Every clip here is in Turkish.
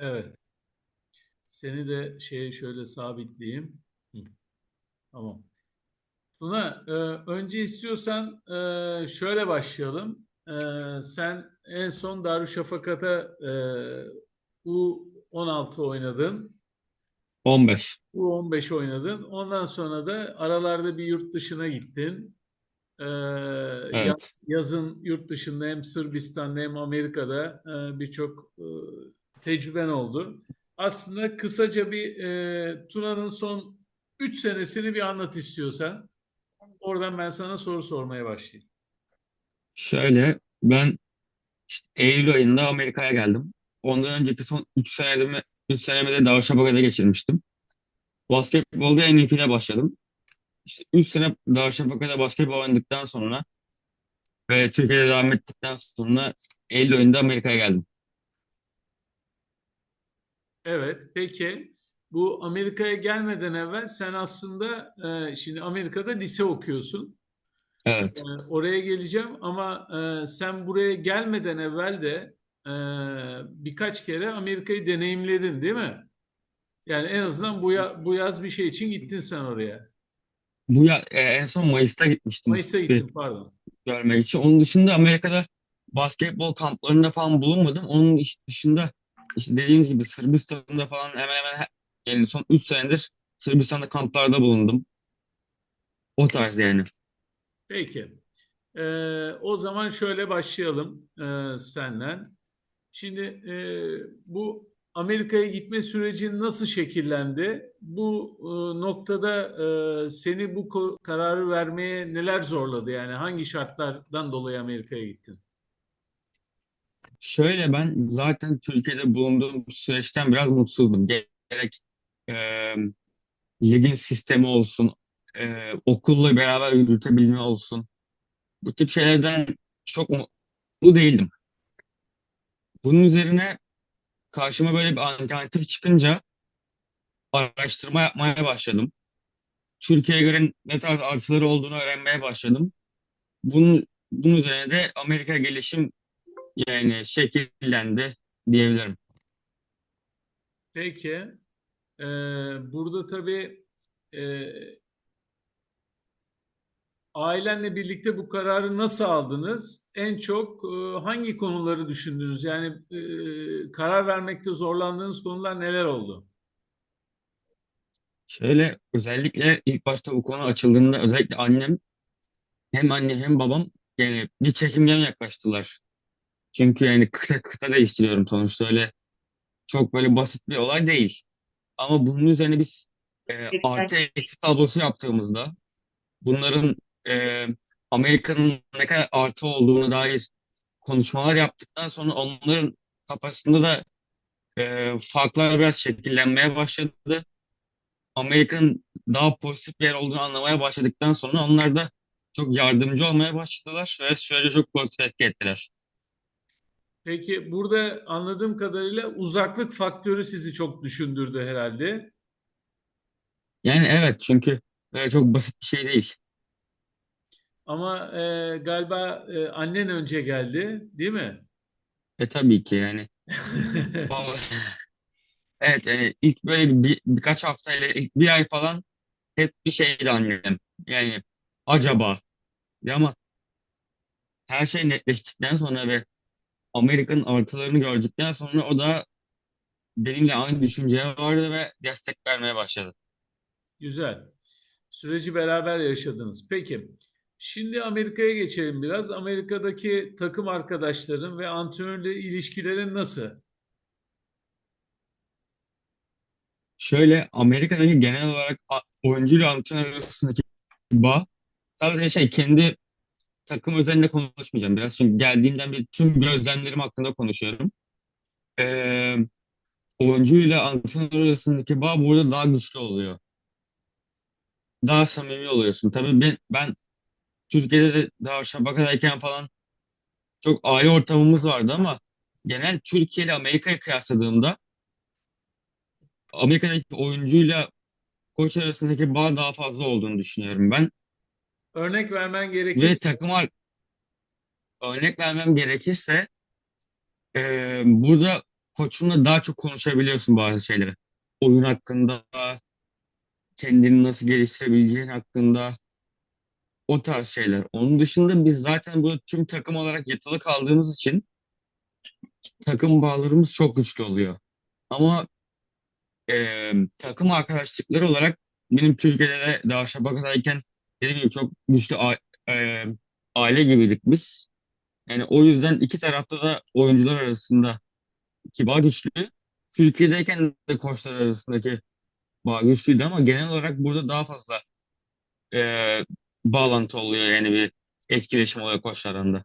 Evet. Seni de şeye şöyle sabitleyeyim. Hı, Tamam. Tuna, e, önce istiyorsan e, şöyle başlayalım. E, sen en son Darüşşafaka'da e, U16 oynadın. 15. U15 oynadın. Ondan sonra da aralarda bir yurt dışına gittin. Ee, Evet. yaz- yazın yurt dışında hem Sırbistan'da hem Amerika'da e, birçok e, tecrüben oldu. Aslında kısaca bir e, Tuna'nın son 3 senesini bir anlat istiyorsan. Oradan ben sana soru sormaya başlayayım. Şöyle ben işte Eylül ayında Amerika'ya geldim. Ondan önceki son 3 senemi, 3 senemi de Darüşşafaka'da geçirmiştim. Basketbolda NBA'de başladım. İşte 3 sene Darüşşafaka'da basketbol oynadıktan sonra ve Türkiye'de devam ettikten sonra Eylül ayında Amerika'ya geldim. Evet, peki bu Amerika'ya gelmeden evvel sen aslında e, şimdi Amerika'da lise okuyorsun. Evet. Ee, Oraya geleceğim ama e, sen buraya gelmeden evvel de e, birkaç kere Amerika'yı deneyimledin, değil mi? Yani en azından bu, ya- bu yaz bir şey için gittin sen oraya. Bu ya, e, en son Mayıs'ta gitmiştim Mayıs'ta gittin, pardon. görmek için. Onun dışında Amerika'da basketbol kamplarında falan bulunmadım. Onun dışında işte dediğiniz gibi Sırbistan'da falan hemen hemen he- yani son 3 senedir Sırbistan'da kamplarda bulundum. O tarz yani. Peki. Ee, o zaman şöyle başlayalım e, senden. Şimdi e, bu Amerika'ya gitme sürecin nasıl şekillendi? Bu e, noktada e, seni bu kararı vermeye neler zorladı? Yani hangi şartlardan dolayı Amerika'ya gittin? Şöyle ben zaten Türkiye'de bulunduğum süreçten biraz mutsuzdum. Gerek e, ligin sistemi olsun, e, okulla beraber yürütebilme olsun. Bu tip şeylerden çok mutlu değildim. Bunun üzerine karşıma böyle bir alternatif çıkınca araştırma yapmaya başladım. Türkiye'ye göre ne tarz artıları olduğunu öğrenmeye başladım. Bunun, bunun üzerine de Amerika gelişim yani şekillendi diyebilirim. Peki, e, burada tabii e, ailenle birlikte bu kararı nasıl aldınız? En çok e, hangi konuları düşündünüz? Yani e, karar vermekte zorlandığınız konular neler oldu? Şöyle özellikle ilk başta bu konu açıldığında özellikle annem hem anne hem babam yani bir çekingen yaklaştılar. Çünkü yani kıta kıta değiştiriyorum sonuçta öyle çok böyle basit bir olay değil. Ama bunun üzerine biz e, artı eksi tablosu yaptığımızda bunların e, Amerika'nın ne kadar artı olduğunu dair konuşmalar yaptıktan sonra onların kafasında da e, farklar biraz şekillenmeye başladı. Amerika'nın daha pozitif bir yer olduğunu anlamaya başladıktan sonra onlar da çok yardımcı olmaya başladılar ve sürece çok pozitif etki ettiler. Peki burada anladığım kadarıyla uzaklık faktörü sizi çok düşündürdü herhalde. Yani evet çünkü e, çok basit bir şey değil. Ama e, galiba e, annen önce geldi, değil mi? E tabii ki yani. Evet yani ilk böyle bir, birkaç haftayla ilk bir ay falan hep bir şeydi annem. Yani acaba ya ama her şey netleştikten sonra ve Amerika'nın artılarını gördükten sonra o da benimle aynı düşünceye vardı ve destek vermeye başladı. Güzel. Süreci beraber yaşadınız. Peki. Şimdi Amerika'ya geçelim biraz. Amerika'daki takım arkadaşların ve antrenörle ilişkilerin nasıl? Şöyle Amerika'daki genel olarak oyuncu ile antrenör arasındaki bağ sadece şey kendi takım özelinde konuşmayacağım biraz çünkü geldiğimden beri tüm gözlemlerim hakkında konuşuyorum. Ee, oyuncu ile antrenör arasındaki bağ burada daha güçlü oluyor. Daha samimi oluyorsun. Tabii ben, ben Türkiye'de de daha Şabaka'dayken falan çok aile ortamımız vardı ama genel Türkiye ile Amerika'yı kıyasladığımda Amerika'daki oyuncuyla koç arasındaki bağ daha fazla olduğunu düşünüyorum ben. Örnek vermen Ve gerekirse takıma örnek vermem gerekirse e, burada koçunla daha çok konuşabiliyorsun bazı şeyleri. Oyun hakkında, kendini nasıl geliştirebileceğin hakkında o tarz şeyler. Onun dışında biz zaten burada tüm takım olarak yatılı kaldığımız için takım bağlarımız çok güçlü oluyor. Ama e, takım arkadaşlıkları olarak benim Türkiye'de de daha Şabaka'dayken dediğim gibi çok güçlü e, aile gibiydik biz. Yani o yüzden iki tarafta da oyuncular arasında bağ güçlü. Türkiye'deyken de koçlar arasındaki bağ güçlüydü ama genel olarak burada daha fazla e, bağlantı oluyor yani bir etkileşim oluyor koçlar.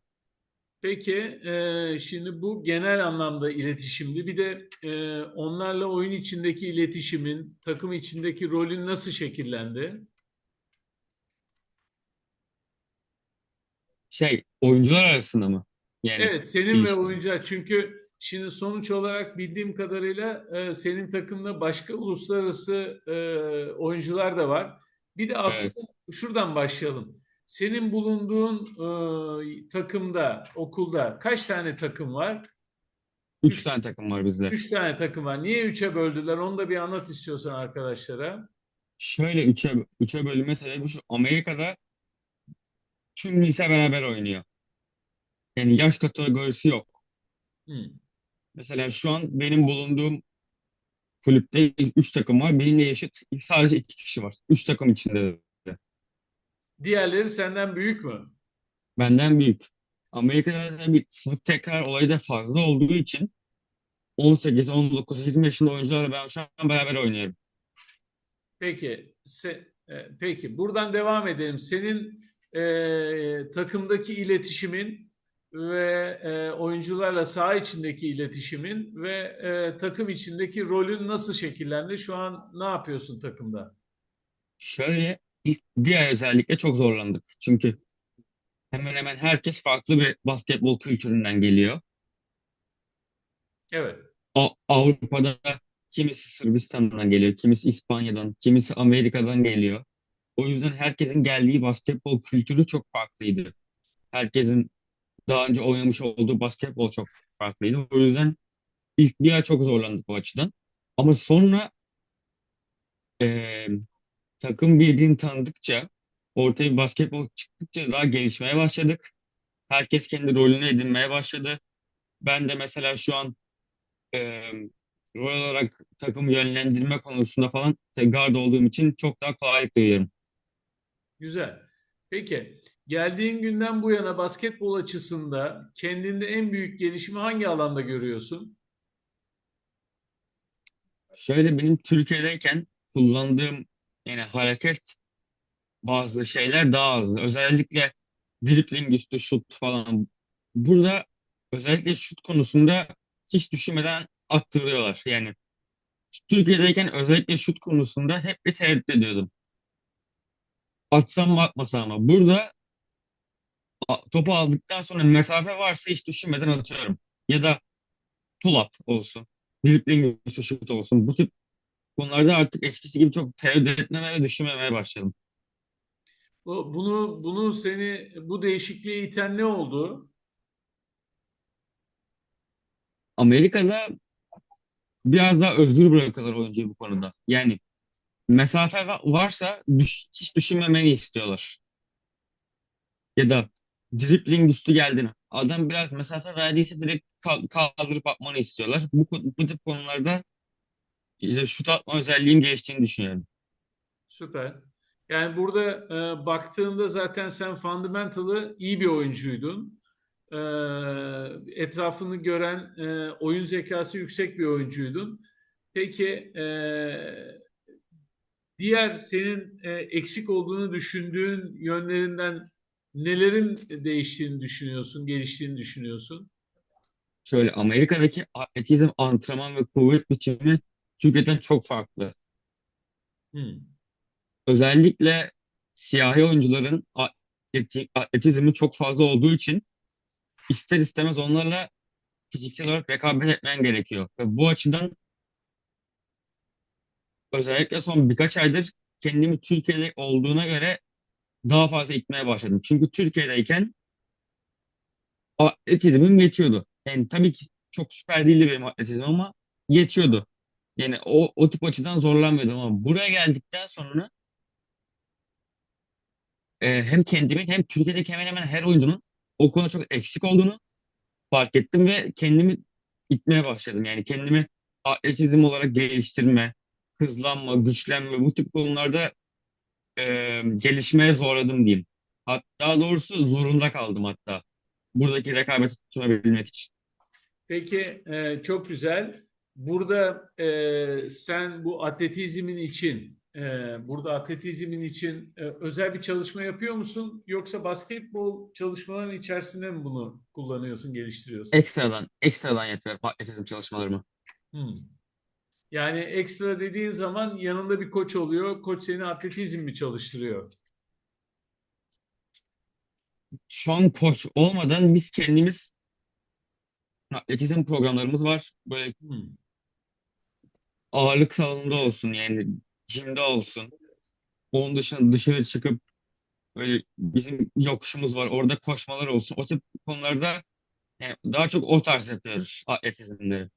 Peki, e, şimdi bu genel anlamda iletişimdi. Bir de e, onlarla oyun içindeki iletişimin, takım içindeki rolün nasıl şekillendi? Şey oyuncular arasında mı? Yani Evet, senin ve ilişki. oyuncular. Çünkü şimdi sonuç olarak bildiğim kadarıyla e, senin takımda başka uluslararası e, oyuncular da var. Bir de aslında şuradan başlayalım. Senin bulunduğun e, takımda, okulda kaç tane takım var? Üç Üç, tane takım var bizde. üç tane takım var. Niye üçe böldüler? Onu da bir anlat istiyorsan arkadaşlara. Şöyle üçe, üçe bölünme sebebi şu. Amerika'da tüm lise beraber oynuyor. Yani yaş kategorisi yok. Hı. Mesela şu an benim bulunduğum kulüpte üç takım var. Benimle yaşıt sadece iki kişi var. Üç takım içinde de. Diğerleri senden büyük mü? Benden büyük. Amerika'da da bir sınıf tekrar olayı da fazla olduğu için 18, 19, 20 yaşında oyuncularla ben şu an beraber oynuyorum. Peki, se- e, peki buradan devam edelim. Senin e, takımdaki iletişimin ve e, oyuncularla saha içindeki iletişimin ve e, takım içindeki rolün nasıl şekillendi? Şu an ne yapıyorsun takımda? Şöyle ilk bir ay özellikle çok zorlandık. Çünkü hemen hemen herkes farklı bir basketbol kültüründen geliyor. Evet, A- Avrupa'da kimisi Sırbistan'dan geliyor, kimisi İspanya'dan, kimisi Amerika'dan geliyor. O yüzden herkesin geldiği basketbol kültürü çok farklıydı. Herkesin daha önce oynamış olduğu basketbol çok farklıydı. O yüzden ilk bir ay çok zorlandık o açıdan. Ama sonra eee, takım birbirini tanıdıkça, ortaya bir basketbol çıktıkça daha gelişmeye başladık. Herkes kendi rolünü edinmeye başladı. Ben de mesela şu an eee rol olarak takım yönlendirme konusunda falan guard olduğum için çok daha kolaylık duyuyorum. Güzel. Peki, geldiğin günden bu yana basketbol açısında kendinde en büyük gelişimi hangi alanda görüyorsun? Şöyle benim Türkiye'deyken kullandığım yani hareket bazı şeyler daha azdı. Özellikle dribbling üstü şut falan. Burada özellikle şut konusunda hiç düşünmeden attırıyorlar. Yani Türkiye'deyken özellikle şut konusunda hep bir tereddüt ediyordum. Atsam mı atmasam mı? Burada topu aldıktan sonra mesafe varsa hiç düşünmeden atıyorum. Ya da pull up olsun. Dribbling şut olsun. Bu tip konularda artık eskisi gibi çok tereddüt etmemeye ve düşünmemeye başladım. Bu, bunu bunu seni bu değişikliğe iten ne oldu? Amerika'da biraz daha özgür bırakıyorlar oyuncuyu bu konuda. Yani mesafe va- varsa düş- hiç düşünmemeni istiyorlar. Ya da dribbling üstü geldin. Adam biraz mesafe verdiyse direkt kal- kaldırıp atmanı istiyorlar. Bu, bu tip konularda işte şut atma özelliğim geliştiğini düşünüyorum. Süper. Yani burada e, baktığında zaten sen fundamental'ı iyi bir oyuncuydun. E, etrafını gören e, oyun zekası yüksek bir oyuncuydun. Peki e, diğer senin e, eksik olduğunu düşündüğün yönlerinden nelerin değiştiğini düşünüyorsun, geliştiğini düşünüyorsun? Şöyle Amerika'daki atletizm antrenman ve kuvvet biçimi Türkiye'den çok farklı. Hmm. Özellikle siyahi oyuncuların atleti- atletizmi çok fazla olduğu için ister istemez onlarla fiziksel olarak rekabet etmen gerekiyor. Ve bu açıdan özellikle son birkaç aydır kendimi Türkiye'de olduğuna göre daha fazla itmeye başladım. Çünkü Türkiye'deyken atletizmim geçiyordu. Yani tabii ki çok süper değildi benim atletizm ama yetiyordu. Yani o, o tip açıdan zorlanmıyordum ama buraya geldikten sonra e, hem kendimin hem Türkiye'deki hemen hemen her oyuncunun o konuda çok eksik olduğunu fark ettim ve kendimi itmeye başladım. Yani kendimi atletizm olarak geliştirme, hızlanma, güçlenme bu tip konularda e, gelişmeye zorladım diyeyim. Hatta doğrusu zorunda kaldım hatta. Buradaki rekabeti tutunabilmek için. Peki e, çok güzel. Burada e, sen bu atletizmin için e, burada atletizmin için e, özel bir çalışma yapıyor musun? Yoksa basketbol çalışmaların içerisinde mi bunu kullanıyorsun, geliştiriyorsun? Ekstradan, ekstradan yapıyorum atletizm çalışmalarımı. Hmm. Yani ekstra dediğin zaman yanında bir koç oluyor. Koç seni atletizm mi çalıştırıyor? Şu an koç olmadan biz kendimiz atletizm programlarımız var. Böyle Hmm. ağırlık salonunda olsun yani jimde olsun. Onun dışında dışarı çıkıp böyle bizim yokuşumuz var. Orada koşmalar olsun. O tip konularda yani daha çok o tarz yapıyoruz atletizmleri.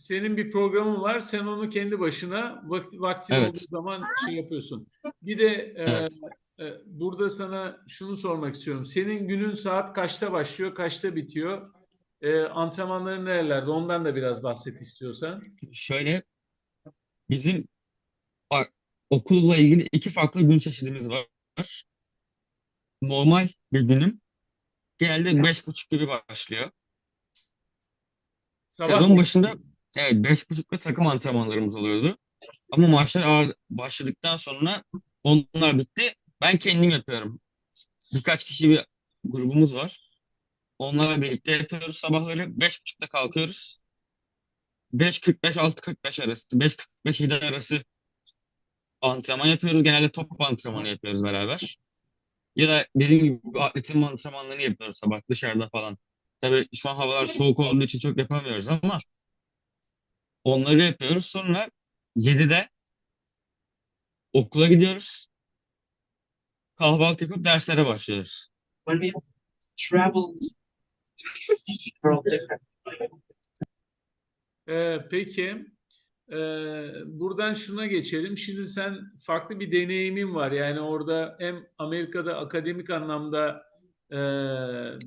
Senin bir programın var. Sen onu kendi başına vakti, vaktin Evet. olduğu zaman şey yapıyorsun. Bir de e, Evet. e, burada sana şunu sormak istiyorum. Senin günün saat kaçta başlıyor, kaçta bitiyor? E, antrenmanların nerelerde? Ondan da biraz bahset istiyorsan. Şöyle bizim okulla ilgili iki farklı gün çeşidimiz var. Normal bir günüm genelde beş buçuk gibi başlıyor. Sabah Sezon başında evet beş buçukta takım antrenmanlarımız oluyordu. Ama maçlar ağır başladıktan sonra onlar bitti. Ben kendim yapıyorum. Birkaç kişi bir grubumuz var. Onlarla birlikte yapıyoruz sabahları. Beş buçukta kalkıyoruz. 5.45 6.45 arası, 5.45 7 arası antrenman yapıyoruz. Genelde top antrenmanı yapıyoruz beraber. Ya da dediğim gibi atletizm antrenmanlarını yapıyoruz sabah dışarıda falan. Tabii şu an havalar soğuk olduğu için çok yapamıyoruz ama onları yapıyoruz. Sonra 7'de okula gidiyoruz. Kahvaltı yapıp derslere başlıyoruz. when we traveled to see world. Ee, peki, Ee, buradan şuna geçelim. Şimdi sen farklı bir deneyimin var. Yani orada hem Amerika'da akademik anlamda e,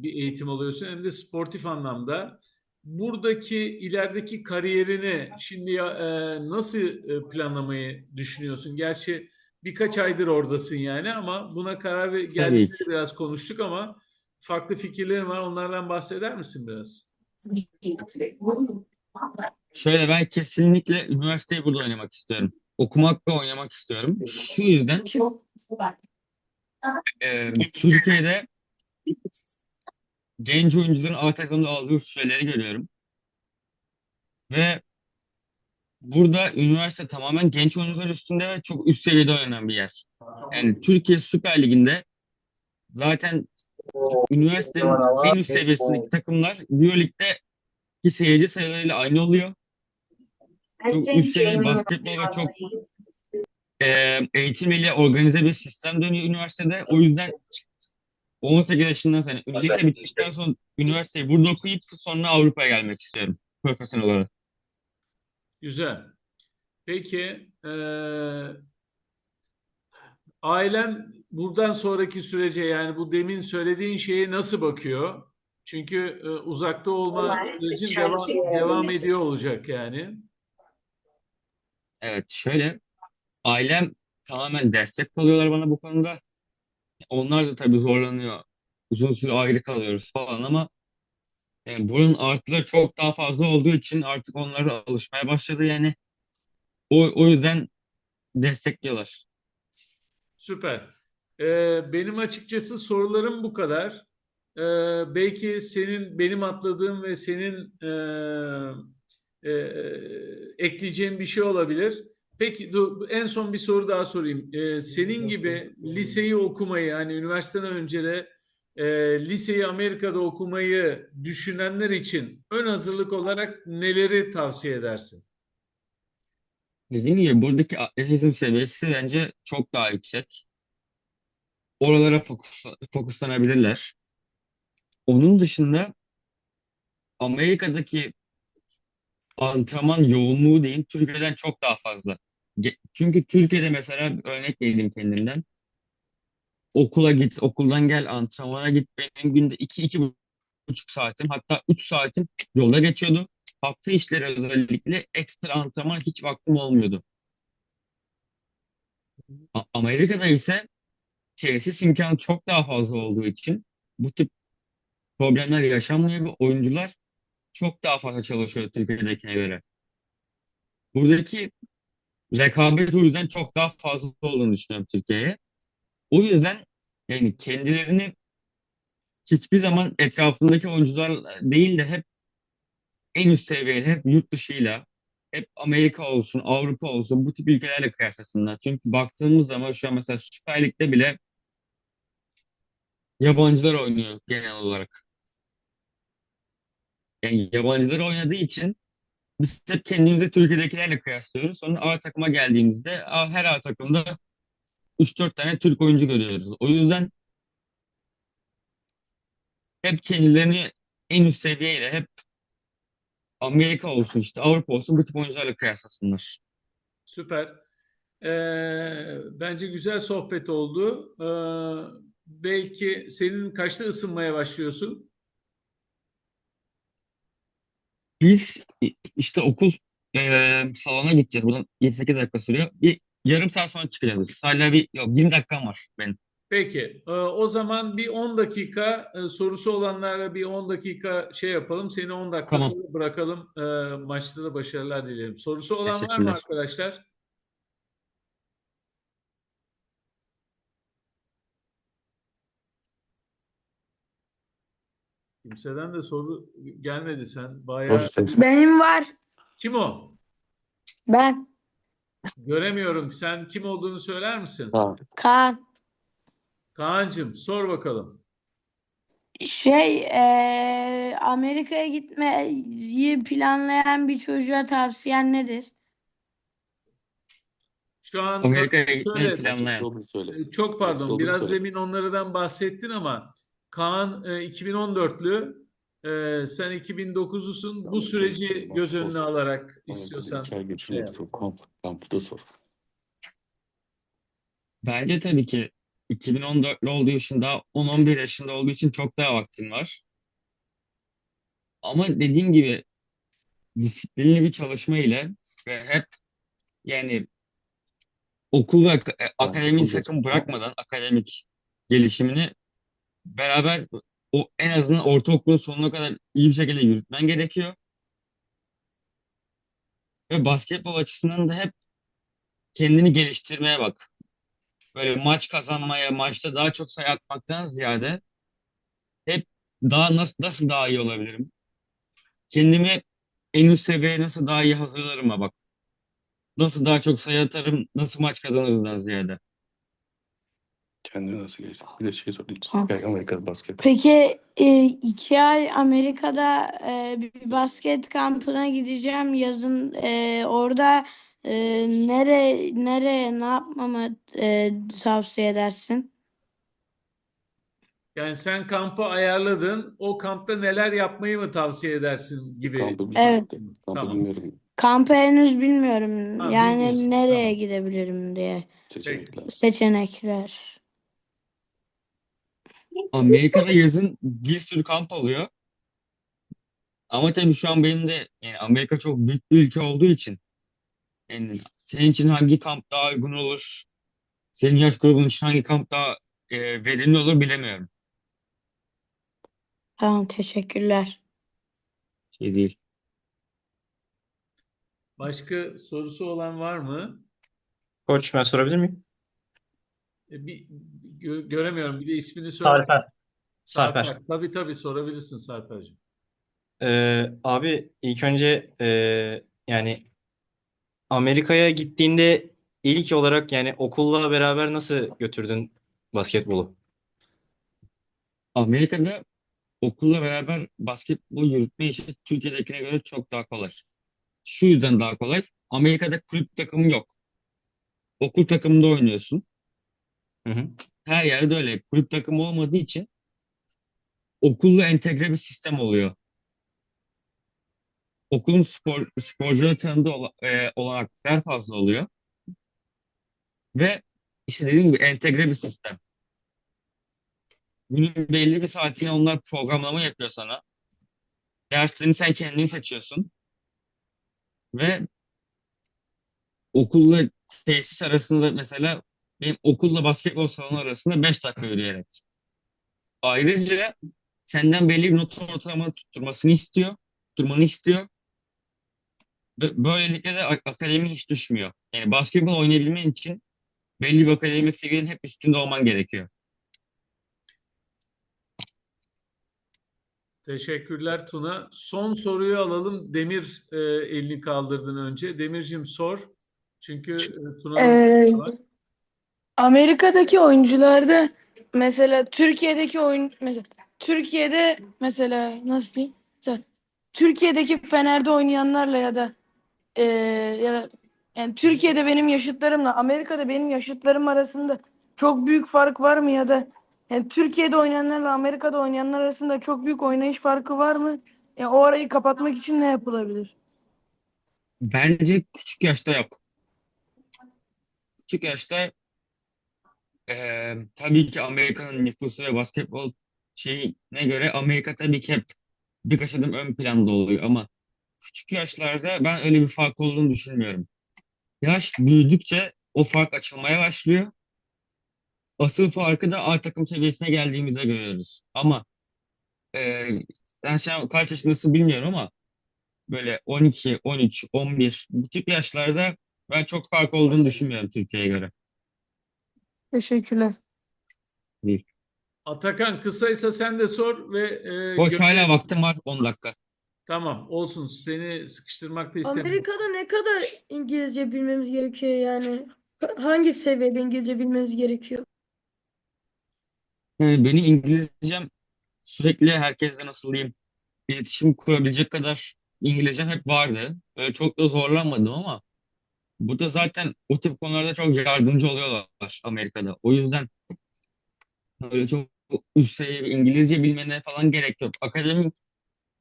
bir eğitim alıyorsun hem de sportif anlamda. Buradaki ilerideki kariyerini şimdi e, nasıl e, planlamayı düşünüyorsun? Gerçi birkaç aydır ordasın yani ama buna karar geldiğinde biraz konuştuk ama farklı fikirlerin var. Onlardan bahseder misin biraz? Şöyle ben kesinlikle üniversiteyi burada oynamak istiyorum. Okumak ve oynamak istiyorum. Şu yüzden e, Türkiye'de genç oyuncuların A takımda aldığı süreleri görüyorum. Ve burada üniversite tamamen genç oyuncular üstünde ve çok üst seviyede oynanan bir yer. Yani Türkiye Süper Ligi'nde zaten üniversitenin en üst seviyesindeki takımlar Euroleague'deki seyirci sayılarıyla aynı oluyor. Çok üst seviye basketbol ve çok e, eğitimiyle organize bir sistem dönüyor üniversitede. O yüzden 18 yaşından sonra lise bittikten sonra üniversiteyi burada okuyup sonra Avrupa'ya gelmek istiyorum profesyonel olarak. Güzel. Peki, eee ailen buradan sonraki sürece yani bu demin söylediğin şeye nasıl bakıyor? Çünkü e, uzakta olma sürecin devam, devam ediyor olacak yani. Evet şöyle ailem tamamen destek oluyorlar bana bu konuda. Onlar da tabii zorlanıyor. Uzun süre ayrı kalıyoruz falan ama yani bunun artıları çok daha fazla olduğu için artık onlar da alışmaya başladı yani. O, o yüzden destekliyorlar. Süper. Ee, benim açıkçası sorularım bu kadar. Ee, belki senin benim atladığım ve senin e, e, ekleyeceğin bir şey olabilir. Peki dur, en son bir soru daha sorayım. Ee, senin gibi liseyi okumayı yani üniversiteden önce de e, liseyi Amerika'da okumayı düşünenler için ön hazırlık olarak neleri tavsiye edersin? Dediğim gibi buradaki atletizm seviyesi bence çok daha yüksek. Oralara fokus, fokuslanabilirler. Onun dışında Amerika'daki antrenman yoğunluğu diyeyim Türkiye'den çok daha fazla. Çünkü Türkiye'de mesela örnek vereyim kendimden. Okula git, okuldan gel, antrenmana git. Benim günde iki, iki buçuk saatim hatta üç saatim yolda geçiyordu. Hafta içleri özellikle ekstra antrenman hiç vaktim olmuyordu. A- Amerika'da ise tesis imkanı çok daha fazla olduğu için bu tip problemler yaşanmıyor ve oyuncular çok daha fazla çalışıyor Türkiye'dekine göre. Buradaki rekabet o yüzden çok daha fazla olduğunu düşünüyorum Türkiye'ye. O yüzden yani kendilerini hiçbir zaman etrafındaki oyuncular değil de hep en üst seviyeyle, hep yurt dışıyla, hep Amerika olsun, Avrupa olsun bu tip ülkelerle kıyaslasınlar. Çünkü baktığımız zaman şu an mesela Süper Lig'de bile yabancılar oynuyor genel olarak. Yani yabancılar oynadığı için biz hep kendimizi Türkiye'dekilerle kıyaslıyoruz. Sonra A takıma geldiğimizde A- her A takımda 3-4 tane Türk oyuncu görüyoruz. O yüzden hep kendilerini en üst seviyeyle hep Amerika olsun işte Avrupa olsun bu tip oyuncularla kıyaslasınlar. Süper. Ee, bence güzel sohbet oldu. Ee, belki senin kaçta ısınmaya başlıyorsun? Biz işte okul eee, salona gideceğiz. Buradan 7-8 dakika sürüyor. Bir yarım saat sonra çıkacağız. Hala bir yok 20 dakikam var benim. Peki. Ee, o zaman bir 10 dakika e, sorusu olanlara bir 10 dakika şey yapalım. Seni 10 dakika Tamam. sonra bırakalım. Ee, maçta da başarılar dilerim. Sorusu olan var mı arkadaşlar? Kimseden de soru gelmedi sen. Bayağı Benim var. kim o? Ben. Göremiyorum. Sen kim olduğunu söyler misin? Kaan. Kaan'cığım sor bakalım. Şey, eee, Amerika'ya gitmeyi planlayan bir çocuğa tavsiyen nedir? Şu an Amerika'ya gitmeyi şöyle- planlayan. Çok pardon. Biraz demin onlardan bahsettin ama Kaan e, 2014'lü e, sen 2009'lusun. Bu süreci göz önüne alarak istiyorsan. Şey kampta sor. Bence tabii ki 2014'lü olduğu için daha 10-11 yaşında olduğu için çok daha vaktin var. Ama dediğim gibi disiplinli bir çalışma ile ve hep yani okul ve ak- e, akademiyi sakın bırakmadan akademik gelişimini beraber o en azından ortaokulun sonuna kadar iyi bir şekilde yürütmen gerekiyor. Ve basketbol açısından da hep kendini geliştirmeye bak. Böyle maç kazanmaya, maçta daha çok sayı atmaktan ziyade hep daha nasıl nasıl daha iyi olabilirim? Kendimi en üst seviyeye nasıl daha iyi hazırlarıma bak. Nasıl daha çok sayı atarım, nasıl maç kazanırızdan ziyade. Kendini nasıl geliştir? Bir de şey sor. Ha. Yani Amerika'da basket. Peki e, iki ay Amerika'da e, bir basket kampına gideceğim yazın. E, orada e, nere nereye ne yapmamı e, tavsiye edersin? Yani sen kampı ayarladın. O kampta neler yapmayı mı tavsiye edersin gibi. Kampı, Evet. Kampı Tamam. bilmiyorum. Kampı henüz bilmiyorum. Ha, Yani bilmiyorsun. nereye Tamam. gidebilirim diye. Seçenekler. Seçenekler. Amerika'da yazın bir sürü kamp oluyor. Ama tabii şu an benim de yani Amerika çok büyük bir ülke olduğu için yani senin için hangi kamp daha uygun olur? Senin yaş grubun için hangi kamp daha e, verimli olur bilemiyorum. Tamam teşekkürler. Şey değil. Başka sorusu olan var mı? Koç ben sorabilir miyim? E, bir gö- göremiyorum. Bir de ismini söyle. Sarper. Sarper. Tabii tabii sorabilirsin Sarper'cığım. Ee, abi ilk önce ee, yani Amerika'ya gittiğinde ilk olarak yani okulla beraber nasıl götürdün basketbolu? Amerika'da okulla beraber basketbol yürütme işi Türkiye'dekine göre çok daha kolay. Şu yüzden daha kolay. Amerika'da kulüp takımı yok. Okul takımında oynuyorsun. Hı hı. Her yerde öyle. Kulüp takımı olmadığı için okulla entegre bir sistem oluyor. okulun spor, sporcuları tanıdığı ola, e, olanaklar fazla oluyor. Ve işte dediğim gibi entegre bir sistem. Günün belli bir saatine onlar programlama yapıyor sana. Derslerini sen kendin seçiyorsun. Ve okulla tesis arasında mesela benim okulla basketbol salonu arasında 5 dakika yürüyerek. Ayrıca senden belli bir not ortalama tutturmasını istiyor. Tutturmanı istiyor. Böylelikle de akademi hiç düşmüyor. Yani basketbol oynayabilmen için belli bir akademik seviyenin hep üstünde olman gerekiyor. Teşekkürler Tuna. Son soruyu alalım. Demir e, elini kaldırdın önce. Demircim sor. Çünkü e, Tuna'nın Ee, var. Amerika'daki oyuncularda mesela Türkiye'deki oyun mesela Türkiye'de mesela nasıl diyeyim? Mesela Türkiye'deki Fener'de oynayanlarla ya da eee, ya da yani Türkiye'de benim yaşıtlarımla Amerika'da benim yaşıtlarım arasında çok büyük fark var mı ya da yani Türkiye'de oynayanlarla Amerika'da oynayanlar arasında çok büyük oynayış farkı var mı? Yani o arayı kapatmak için ne yapılabilir? Bence küçük yaşta yap. Küçük yaşta eee, tabii ki Amerika'nın nüfusu ve basketbol şeyine göre Amerika tabii ki hep birkaç adım ön planda oluyor ama küçük yaşlarda ben öyle bir fark olduğunu düşünmüyorum. Yaş büyüdükçe o fark açılmaya başlıyor. Asıl farkı da A takım seviyesine geldiğimizde görüyoruz. Ama eee sen şu an kaç yaşındasın bilmiyorum ama böyle 12, 13, 11 bu tip yaşlarda ben çok fark olduğunu düşünmüyorum Türkiye'ye göre. Teşekkürler. Atakan kısaysa sen de sor ve e, Boş gö- hala vaktim var 10 dakika. Tamam olsun. Seni sıkıştırmak da istemiyorum. Amerika'da ne kadar İngilizce bilmemiz gerekiyor yani? Hangi seviyede İngilizce bilmemiz gerekiyor? Yani benim İngilizcem sürekli herkesle nasıl diyeyim iletişim kurabilecek kadar İngilizcem hep vardı. Böyle çok da zorlanmadım ama burada zaten o tip konularda çok yardımcı oluyorlar Amerika'da. O yüzden böyle çok üst seviye İngilizce bilmene falan gerek yok. Akademik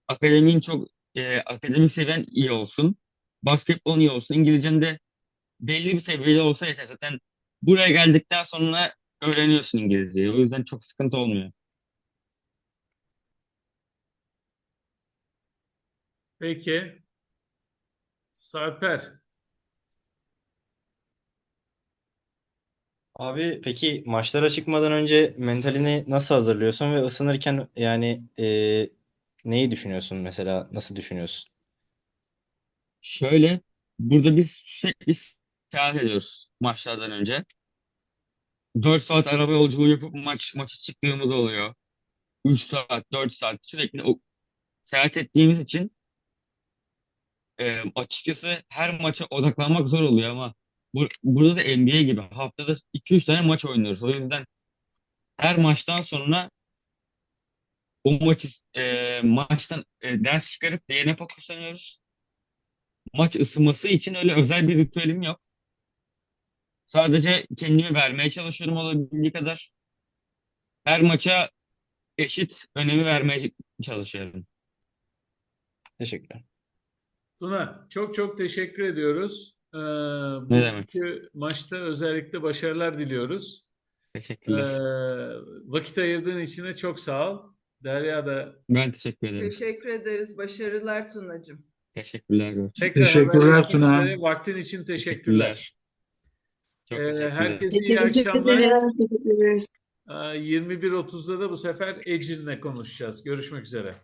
akademiğin çok e, akademik seviyen iyi olsun. Basketbolun iyi olsun. İngilizcen de belli bir seviyede olsa yeter. Zaten buraya geldikten sonra öğreniyorsun İngilizceyi. O yüzden çok sıkıntı olmuyor. Peki. Sarper. Abi peki maçlara çıkmadan önce mentalini nasıl hazırlıyorsun ve ısınırken yani e, neyi düşünüyorsun mesela nasıl düşünüyorsun? Şöyle, burada biz sürekli seyahat ediyoruz maçlardan önce. 4 saat araba yolculuğu yapıp maç maça çıktığımız oluyor. 3 saat, 4 saat sürekli o, seyahat ettiğimiz için e, açıkçası her maça odaklanmak zor oluyor ama bu, burada da NBA gibi haftada 2-3 tane maç oynuyoruz. O yüzden her maçtan sonra o maçı e, maçtan e, ders çıkarıp diğerine fokuslanıyoruz. Maç ısınması için öyle özel bir ritüelim yok. Sadece kendimi vermeye çalışıyorum olabildiği kadar. Her maça eşit önemi vermeye çalışıyorum. Teşekkürler. Tuna çok çok teşekkür ediyoruz. Ee, Ne demek? maçta özellikle başarılar diliyoruz. Ee, Teşekkürler. vakit ayırdığın için de çok sağ ol. Derya da Ben teşekkür ederim. Teşekkür ederiz. Başarılar Tunacığım. Teşekkürler. Tekrar Teşekkürler Tuna. üzere. Vaktin için teşekkürler. Çok Ee, teşekkürler. herkese iyi akşamlar. Ee, 21.30'da da bu sefer Ecrin'le konuşacağız. Görüşmek üzere.